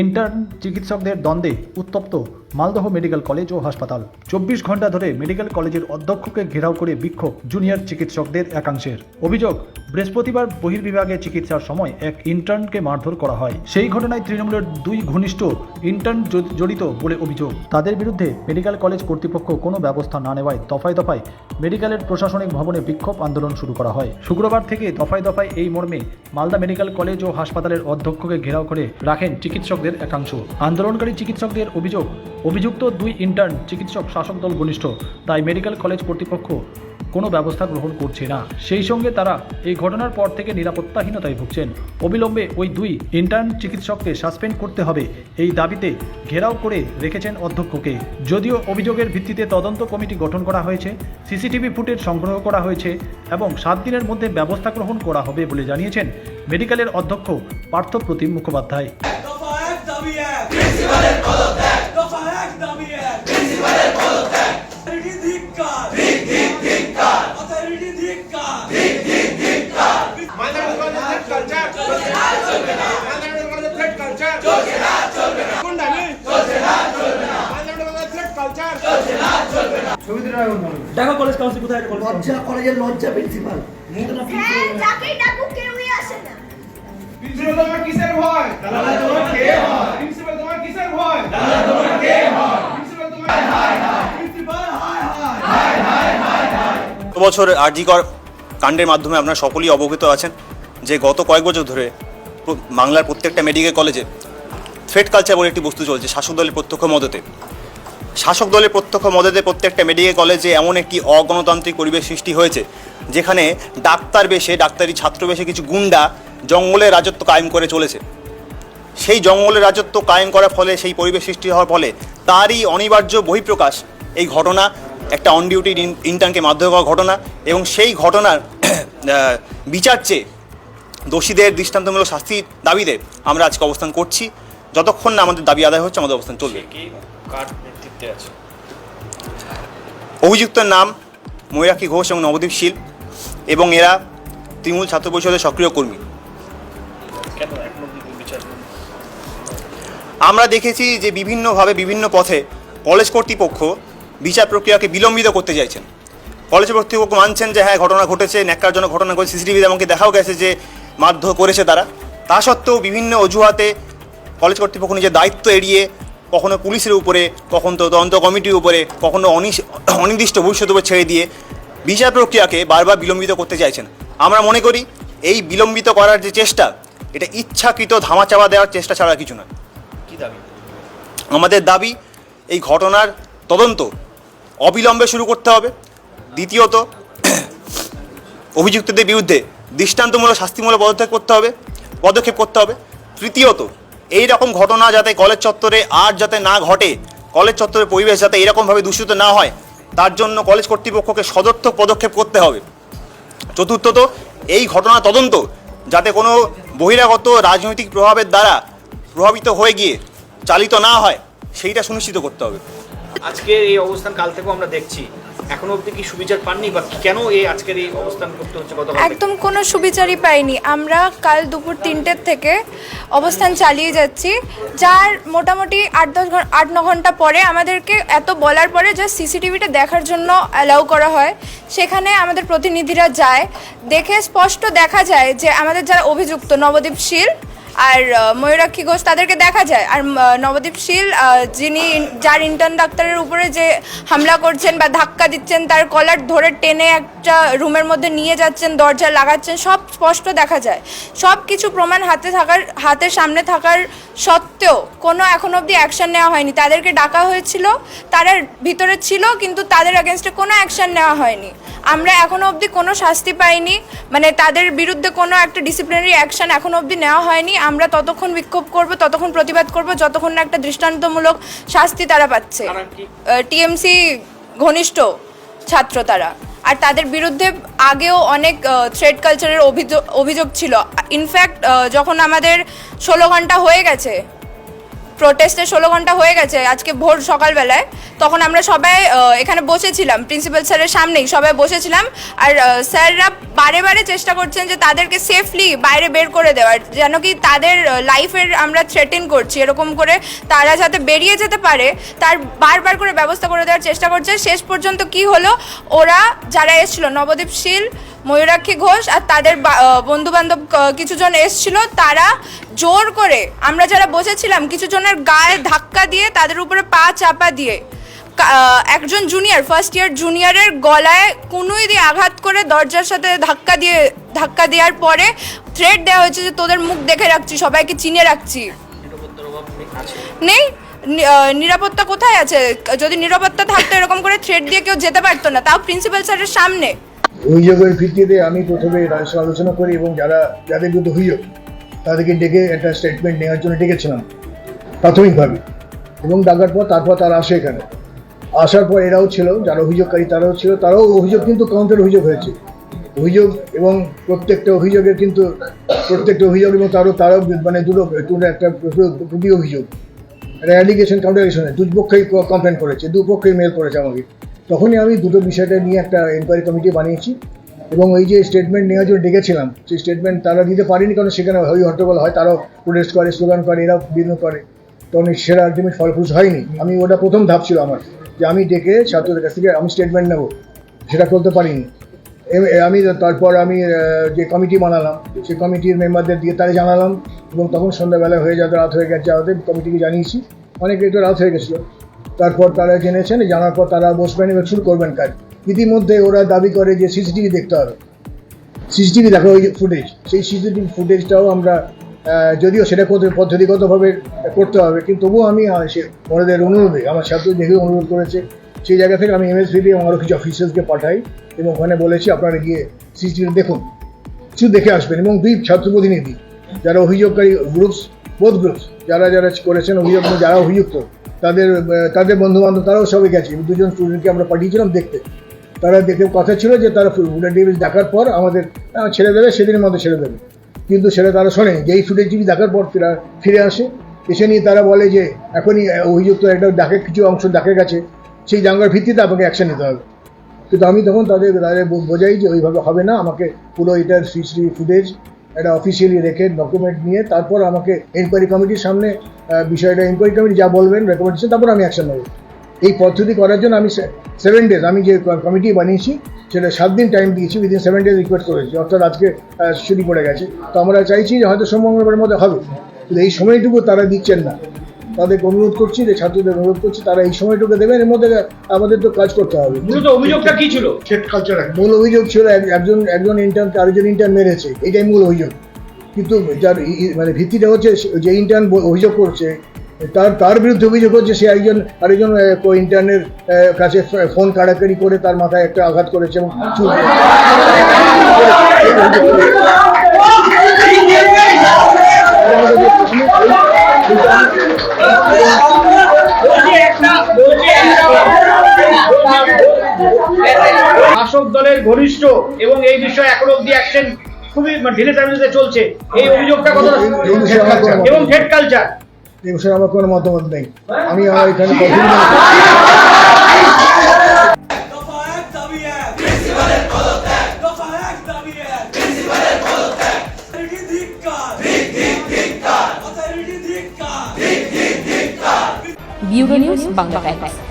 Intern চিকিৎসকদের দ্বন্দ্বে উত্তপ্ত মালদহ মেডিকেল কলেজ ও হাসপাতাল। চব্বিশ ঘণ্টা ধরে মেডিকেল কলেজের অধ্যক্ষকে ঘেরাও করে বিক্ষোভ জুনিয়র চিকিৎসকদের একাংশের। অভিযোগ, বৃহস্পতিবার বহির্বিভাগে চিকিৎসার সময় এক ইন্টার্নকে মারধর করা হয়। সেই ঘটনায় তৃণমূলের দুই ঘনিষ্ঠ ইন্টার্ন জড়িত বলে অভিযোগ। তাদের বিরুদ্ধে মেডিকেল কলেজ কর্তৃপক্ষ কোনো ব্যবস্থা না নেওয়ায় দফায় দফায় মেডিকেলের প্রশাসনিক ভবনে বিক্ষোভ আন্দোলন শুরু করা হয়। শুক্রবার থেকে দফায় দফায় এই মর্মে মালদা মেডিকেল কলেজ ও হাসপাতালের অধ্যক্ষকে ঘেরাও করে রাখেন চিকিৎসকদের একাংশ। আন্দোলনকারী চিকিৎসকদের অভিযোগ, অভিযুক্ত দুই ইন্টার্ন চিকিৎসক শাসক দল ঘনিষ্ঠ, তাই মেডিকেল কলেজ কর্তৃপক্ষ কোনো ব্যবস্থা গ্রহণ করছে না। সেই সঙ্গে তারা এই ঘটনার পর থেকে নিরাপত্তাহীনতায় ভুগছেন। অবিলম্বে ওই দুই ইন্টার্ন চিকিৎসককে সাসপেন্ড করতে হবে এই দাবিতে ঘেরাও করে রেখেছেন অধ্যক্ষকে। যদিও অভিযোগের ভিত্তিতে তদন্ত কমিটি গঠন করা হয়েছে, সিসিটিভি ফুটেজ সংগ্রহ করা হয়েছে এবং সাত দিনের মধ্যে ব্যবস্থা গ্রহণ করা হবে বলে জানিয়েছেন মেডিকেলের অধ্যক্ষ পার্থপ্রতিম মুখোপাধ্যায়। দাবি এক প্রিন্সিপালের পদত্যাগ। দফা এক দাবি এক প্রিন্সিপালের পদত্যাগ। অথরিটি ধিক্কার ধিক ধিক ধিক্কার অথরিটি ধিক্কার ধিক ধিক ধিক্কার মাদার কলেজের থ্রেড কালচার চলছে না চলবে না। মাদার কলেজের থ্রেড কালচার চলছে না চলবে না। কোন দাবি চলছে না চলবে না। মাদার কলেজের থ্রেড কালচার চলছে না চলবে না। দেখো কলেজ কাউন্সিল কোথায় কলেজ লজ্জা কলেজের লজ্জা প্রিন্সিপাল হ্যাঁ যাকেই ডাকুক কেউই আসে না প্রিন্সিপাল তোমার কিসের ভয়? দাদা তোমার কে হয় প্রিন্সিপাল তোমার কিসের ভয়? দাদা তোমার কে হয় প্রিন্সিপাল তোমার হায় হায় প্রিন্সিপাল হায় হায়। গত বছর আরজিকর কাণ্ডের মাধ্যমে আপনারা সকলেই অবগত আছেন যে গত কয়েক বছর ধরে বাংলার প্রত্যেকটা মেডিকেল কলেজে থ্রেড কালচার বলে একটি বস্তু চলছে শাসক দলের প্রত্যক্ষ মদতে। শাসক দলের প্রত্যক্ষ মদতে প্রত্যেকটা মেডিকেল কলেজে এমন একটি অগণতান্ত্রিক পরিবেশ সৃষ্টি হয়েছে যেখানে ডাক্তার বেশে ডাক্তারি ছাত্র বেশে কিছু গুন্ডা জঙ্গলে রাজত্ব কায়েম করে চলেছে। সেই জঙ্গলের রাজত্ব কায়েম করার ফলে সেই পরিবেশ সৃষ্টি হওয়ার ফলে তারই অনিবার্য বহিঃপ্রকাশ এই ঘটনা একটা অন ডিউটি ইন্টার্নকে মাধ্যমে হওয়া ঘটনা এবং সেই ঘটনার বিচার চেয়ে দোষীদের দৃষ্টান্তমূলক শাস্তির দাবিতে আমরা আজকে অবস্থান করছি। যতক্ষণ না আমাদের দাবি আদায় হচ্ছে আমাদের অবস্থান চলবে। অভিযুক্তের নাম ময়ূরাক্ষী ঘোষ এবং নবদ্বীপ শীল এবং এরা তৃণমূল ছাত্র পরিষদের সক্রিয় কর্মী। আমরা দেখেছি যে বিভিন্নভাবে বিভিন্ন পথে কলেজ কর্তৃপক্ষ বিচার প্রক্রিয়াকে বিলম্বিত করতে চাইছেন। কলেজ কর্তৃপক্ষ মানছেন যে হ্যাঁ ঘটনা ঘটেছে, ন্যাক্কারজনক ঘটনা ঘটেছে সিসিটিভিতে এমনকি দেখাও গেছে যে মারধর করেছে তারা। তা সত্ত্বেও বিভিন্ন অজুহাতে কলেজ কর্তৃপক্ষ নিজের দায়িত্ব এড়িয়ে কখনো পুলিশের উপরে, কখনো তদন্ত কমিটির উপরে, কখনো অনির্দিষ্ট ভবিষ্যতের উপর ছেড়ে দিয়ে বিচার প্রক্রিয়াকে বারবার বিলম্বিত করতে চাইছেন। আমরা মনে করি এই বিলম্বিত করার যে চেষ্টা এটা ইচ্ছাকৃত ধামাচাপা দেওয়ার চেষ্টা ছাড়া কিছু নয়। আমাদের দাবি এই ঘটনার তদন্ত অবিলম্বে শুরু করতে হবে। দ্বিতীয়ত অভিযুক্তদের বিরুদ্ধে দৃষ্টান্তমূলক শাস্তিমূলক পদক্ষেপ করতে হবে পদক্ষেপ করতে হবে। তৃতীয়ত এই রকম ঘটনা যাতে কলেজ চত্বরে আর যাতে না ঘটে কলেজ চত্বরের পরিবেশ যাতে এরকমভাবে দূষিত না হয় তার জন্য কলেজ কর্তৃপক্ষকে সদর্থক পদক্ষেপ করতে হবে। চতুর্থত এই ঘটনা তদন্ত যাতে কোনো বহিরাগত রাজনৈতিক প্রভাবের দ্বারা প্রভাবিত হয়ে গিয়ে চালিত না হয়, সেইটা সুনিশ্চিত করতে হবে। আজকে এই অবস্থান কাল থেকেও আমরা দেখছি। এখনও অবধি কি সুবিচার পাননি বা কেন আজকের এই অবস্থান করতে হচ্ছে গতকাল একদম কোনো সুবিচারই পাইনি। আমরা কাল দুপুর তিনটের থেকে অবস্থান চালিয়ে যাচ্ছি, যার মোটামুটি আট দশ আট ন ঘণ্টা পরে আমাদেরকে এত বলার পরে যে সিসিটিভিটা দেখার জন্য অ্যালাউ করা হয়। সেখানে আমাদের প্রতিনিধিরা যায়। দেখে স্পষ্ট দেখা যায় যে আমাদের যারা অভিযুক্ত নবদ্বীপ শীল আর ময়ূরাক্ষী ঘোষ তাদেরকে দেখা যায়। আর আহ, নবদ্বীপ শীল যিনি যার ইন্টার্ন ডাক্তারের উপরে যে হামলা করছেন বা ধাক্কা দিচ্ছেন তার কলার ধরে টেনে একটা রুমের মধ্যে নিয়ে যাচ্ছেন দরজা লাগাচ্ছেন সব স্পষ্ট দেখা যায়। সব কিছু প্রমাণ হাতে থাকার হাতের সামনে থাকার সত্ত্বেও কোনো এখনও অবধি অ্যাকশন নেওয়া হয়নি। তাদেরকে ডাকা হয়েছিল তারা ভিতরে ছিল কিন্তু তাদের অ্যাগেনস্টে কোনো অ্যাকশন নেওয়া হয়নি। আমরা এখনও অবধি কোনো শাস্তি পাইনি মানে তাদের বিরুদ্ধে কোনো একটা ডিসিপ্লিনারি অ্যাকশন এখনও অবধি নেওয়া হয়নি। আমরা ততক্ষণ বিক্ষোভ করব ততক্ষণ প্রতিবাদ করব যতক্ষণ না একটা দৃষ্টান্তমূলক শাস্তি তারা পাচ্ছে? টিএমসি ঘনিষ্ঠ ছাত্র তারা। আর তাদের বিরুদ্ধে আগেও অনেক থ্রেড কালচারের অভিযোগ অভিযোগ ছিল। ইনফ্যাক্ট যখন আমাদের ষোলো ঘণ্টা হয়ে গেছে প্রোটেস্টে ষোলো ঘণ্টা হয়ে গেছে, আজকে ভোর সকালবেলায়। তখন আমরা সবাই এখানে বসেছিলাম প্রিন্সিপাল স্যারের সামনেই, সবাই বসেছিলাম। আর স্যাররা বারে বারে চেষ্টা করছেন যে তাদেরকে সেফলি বাইরে বের করে দেওয়ার, যেন কি তাদের লাইফের আমরা থ্রেটেন করছি, এরকম করে তারা যাতে বেরিয়ে যেতে পারে, তার বারবার করে ব্যবস্থা করে দেওয়ার চেষ্টা করছে। শেষ পর্যন্ত কি হলো? ওরা যারা এসেছিল, নবদ্বীপ শীল ময়ূরাক্ষী ঘোষ আর তাদের বন্ধু বান্ধব কিছু জন এসছিল। তারা জোর করে, আমরা যারা বসেছিলাম কিছু জনের গায়ে ধাক্কা দিয়ে তাদের উপরে পা চাপা দিয়ে একজন জুনিয়র ফার্স্ট ইয়ার জুনিয়রের গলায় কুনুই দিয়ে আঘাত করে দরজার সাথে ধাক্কা দিয়ে, ধাক্কা দেওয়ার পরে থ্রেট দেওয়া হয়েছে যে তোদের মুখ দেখে রাখছি, সবাইকে চিনে রাখছি। নেই নিরাপত্তা কোথায় আছে? যদি নিরাপত্তা থাকতো এরকম করে থ্রেট দিয়ে কেউ যেতে পারতো না, তাও প্রিন্সিপাল স্যারের সামনে। অভিযোগের ভিত্তিতে আমি প্রথমে রাজস্ব আলোচনা করি এবং যারা, যাদের বিরুদ্ধে অভিযোগ তাদেরকে ডেকে একটা স্টেটমেন্ট নেওয়ার জন্য ডেকেছিলাম, প্রাথমিকভাবে। এবং ডাকার পর, তারপর তারা আসে এখানে। আসার পর এরাও ছিল, যারা অভিযোগকারী তারাও ছিল, তারাও অভিযোগ কিন্তু কাউন্টার অভিযোগ হয়েছে। অভিযোগ এবং প্রত্যেকটা অভিযোগের কিন্তু, প্রত্যেকটা অভিযোগ এবং তারও, তারাও মানে দুটো দুটো একটা দুটি অভিযোগ। একটা অ্যালিগেশন কাউন্টার দুপক্ষেই কমপ্লেন করেছে দুপক্ষেই মেল করেছে আমাকে। তখনই আমি দুটো বিষয়টা নিয়ে একটা এনকোয়ারি কমিটি বানিয়েছি এবং ওই যে স্টেটমেন্ট নেওয়ার জন্য ডেকেছিলাম, সেই স্টেটমেন্ট তারা দিতে পারেনি কারণ সেখানে হই হট্টগোল হয়, তারাও প্রোটেস্ট করে স্লোগান করে, এরাও বিভিন্ন করে। তখন সেটা আলটিমেট ফলপ্রসূ হয়নি। আমি ওটা প্রথম ধাপ ছিল আমার, যে আমি ডেকে ছাত্রদের কাছ থেকে আমি স্টেটমেন্ট নেব, সেটা করতে পারিনি। আমি তারপর আমি যে কমিটি বানালাম, সেই কমিটির মেম্বারদের দিয়ে তারা জানালাম এবং তখন সন্ধ্যাবেলা হয়ে যাতে রাত হয়ে গেছে আমাদের কমিটিকে জানিয়েছি। অনেকে একটু রাত হয়ে গেছিল। তারপর তারা জেনেছেন, জানার পর তারা বসবেন এবং শুরু করবেন কাজ। ইতিমধ্যে ওরা দাবি করে যে সিসিটিভি দেখতে হবে। সিসিটিভি দেখো ওই ফুটেজ, সেই সিসিটিভি ফুটেজটাও আমরা যদিও সেটা পদ্ধতিগতভাবে করতে হবে, কিন্তু তবুও আমি ওনাদের অনুরোধে, আমার ছাত্র দেখে অনুরোধ করেছে, সেই জায়গা থেকে আমি এমএসভিডি এবং আরও কিছু অফিসার্সকে পাঠাই এবং ওখানে বলেছি, আপনারা গিয়ে সিসিটিভি দেখুন। কিছু দেখে আসবেন এবং দুই ছাত্র প্রতিনিধি, যারা অভিযোগকারী গ্রুপস বোধ গ্রুপস যারা যারা করেছেন অভিযোগ, যারা অভিযুক্ত তাদের তাদের বন্ধু বান্ধব তারাও সবাই গেছে। দুজন স্টুডেন্টকে আমরা পাঠিয়েছিলাম দেখতে। তারা দেখে কথা ছিল যে তারা ফুটেজ টিভি দেখার পর আমাদের ছেড়ে দেবে, সেদিনের মধ্যে ছেড়ে দেবে। কিন্তু সেটা তারা শোনেনি। যেই ফুটেজ টিভি দেখার পর ফিরে ফিরে আসে। এসে নিয়ে তারা বলে যে, এখনই অভিযুক্ত একটা ডাকে কিছু অংশ দেখা গেছে সেই জাঙ্গার ভিত্তিতে আপনাকে অ্যাকশন নিতে হবে। কিন্তু আমি তখন তাদের তাদের বোঝাই যে ওইভাবে হবে না। আমাকে পুরো এটার সিসিটিভি ফুটেজ একটা অফিসিয়ালি রেখে ডকুমেন্ট নিয়ে তারপর আমাকে এনকোয়ারি কমিটির সামনে বিষয়টা এনকোয়ারি কমিটি যা বলবেন রেকমেন্ডেশন তারপর আমি অ্যাকশন নেব। এই পদ্ধতি করার জন্য আমি সেভেন ডেজ আমি যে কমিটি বানিয়েছি, সেটা সাত দিন টাইম দিয়েছি উইদিন সেভেন ডেজ রিকোয়েস্ট করেছি, অর্থাৎ আজকে ছুটি পড়ে গেছে। তো আমরা চাইছি যে হয়তো সোমবারের মধ্যে হবে, কিন্তু এই সময়টুকু তারা দিচ্ছেন না। তাদেরকে অনুরোধ করছি যে ছাত্রদের অনুরোধ করছি তারা এই সময়টুকু দেবেন এর মধ্যে আমাদের তো কাজ করতে হবে। মূলত অভিযোগটা কি ছিল? থ্রেট কালচার মূল অভিযোগ ছিল এক- একজন একজন ইন্টার্নকে আরেকজন ইন্টার্ন মেরেছে। এটাই মূল অভিযোগ। কিন্তু যার মানে ভিত্তিটা হচ্ছে সে- যে ইন্টার্ন অভিযোগ করছে তার তার বিরুদ্ধে অভিযোগ হচ্ছে সে একজন আরেকজন কো ইন্টার্নের কাছে ফোন কাড়াকাড়ি করে তার মাথায় একটা আঘাত করেছে এবং চুল শাসক দলের ঘনিষ্ঠ এবং এই বিষয়ে এখন অব্দি অ্যাকশন খুবই ঢিলে চামিলিতে চলছে। এই অভিযোগটা কত এবং হেড কালচার এই বিষয়ে আমার কোনো মতামত নেই। আমি আমার এখানে ধিক্কার অথরিটি ধিক্কার ধিক